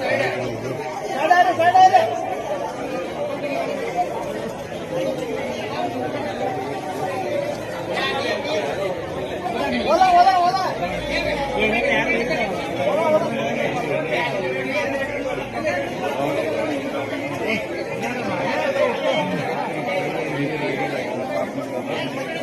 సరే Amen.